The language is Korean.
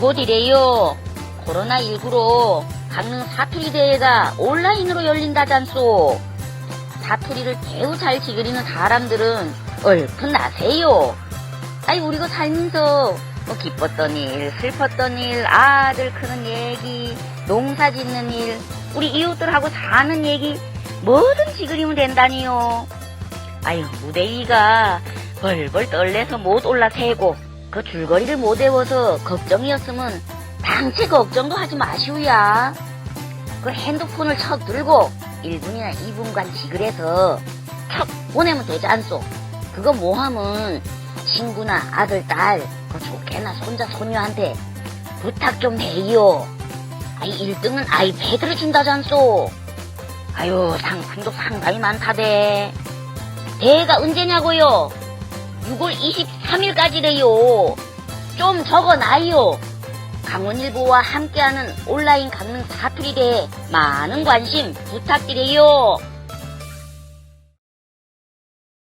곧이래요. 코로나19로 강릉 사투리 대회가 온라인으로 열린다잖소. 사투리를 매우 잘 지그리는 사람들은 얼큰 나세요. 아이 우리가 살면서 뭐 기뻤던 일, 슬펐던 일, 아들 크는 얘기, 농사 짓는 일, 우리 이웃들하고 사는 얘기 뭐든 지그리면 된다니요. 아유 무대 위가 벌벌 떨려서 못 올라세고 그 줄거리를 못 외워서 걱정이었으면 당체 걱정도 하지 마시오야. 그 핸드폰을 척 들고 1분이나 2분간 지그래서 척 보내면 되지 않소. 그거 뭐 하면 친구나 아들, 딸, 그 좋게나 손자, 손녀한테 부탁 좀 해요. 아이 1등은 아이패드를 준다잖소. 아유 상품도 상당히 많다대. 대회가 언제냐고요? 6월 23일까지래요. 좀 적어놔요. 강원일보와 함께하는 온라인 강릉 사투리 대회 많은 관심 부탁드려요.